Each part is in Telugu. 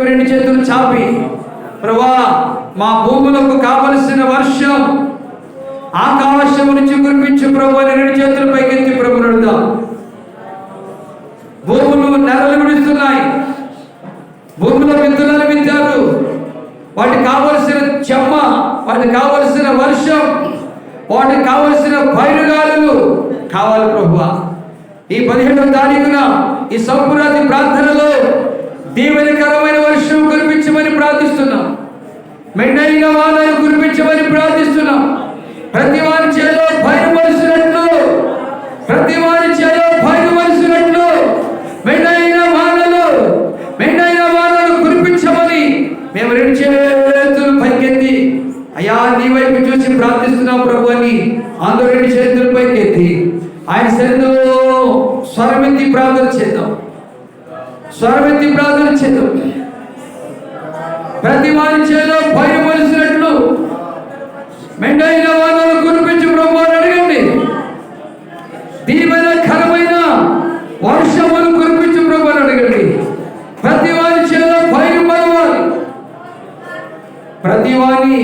వైపు రెండు చేతులు చాపి. ప్రభా మా భూములకు కావలసిన వర్షం ఆకాశం నుంచి కురిపించు ప్రభు అని రెండు చేతులు పైకెత్తి ప్రభు నడుదాం భూములు నెలలు విడుస్తున్నాయి. భూమిలో విత్తనాలు విత్తారు. వాటికి కావలసిన చెమ్మ వాటికి కావలసిన వర్షం వాటికి కావలసిన పైరుగాలు కావాలి ప్రభు ఈ పదిహేడవ తారీఖున ఈ సంపురాతి ప్రార్థనలో దీవెనకరమైన ప్రార్థిస్తున్నాం. మెండైన వాళ్ళని కురిపించమని ప్రార్థిస్తున్నాం. ప్రతి వారి చేలో భయమలిసినట్లు ప్రతి వారి చేలో భయమలిసినట్లు మెండైన వాళ్ళను మెండైన వాళ్ళను కురిపించమని మేము రెండు చేతులు పైకెత్తి అయ్యా నీ వైపు చూసి ప్రార్థిస్తున్నాం ప్రభు అని అందరూ రెండు చేతులు పైకెత్తి ఆయన సన్నిధిలో స్వరమెత్తి ప్రార్థన చేద్దాం. స్వరమెత్తి ప్రార్థన చేద్దాం. ప్రతి వారి చేలో భయం వలసినట్లు మెండైన వానలు కురిపించి బ్రహ్మాన్ని అడగండి. దీవెన కరమైన వర్షములు కురిపించి బ్రహ్మాన్ని అడగండి. ప్రతి వారి చేలో భయం బలవాలి ప్రతి వారి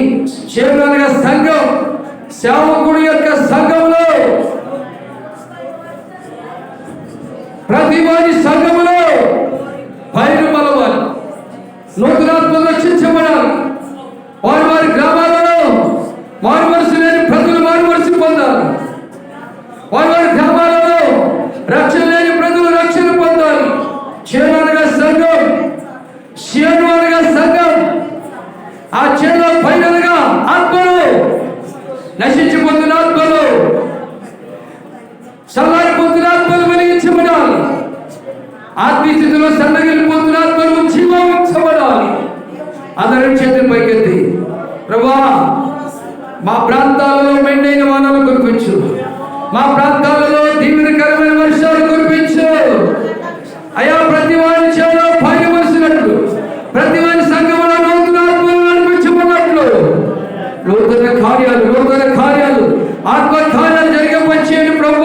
చేలో అనగా సంఘం సేవకుడు యొక్క సంఘంలో ప్రతి వారి సంఘం భయం బలవాలి నూతనాత్మలు రక్షించబడాలి వారి వారి గ్రామాలలో వారి మనసు లేని ప్రజలు వారి మనసు పొందాలి. వారి వారి గ్రామాలలో రక్షణ ఆత్మీయస్థితిలో సన్నగిలిపోతున్నారు ఆత్మలు జీవించబడాలి అందరం చేతులు పైకెత్తి ప్రభా మా ప్రాంతాలలో మెండైన వానలు కురిపించు. మా ప్రాంతాలలో దీవెనకరమైన వర్షాలు కురిపించు. అయా ప్రతి వారి చేలో భాగ్యవలసినట్లు ప్రతి వారి సంఘంలో నూతన ఆత్మలు నూతన కార్యాలు నూతన కార్యాలు ఆత్మ కార్యాలు జరిగిపోయి ప్రభు.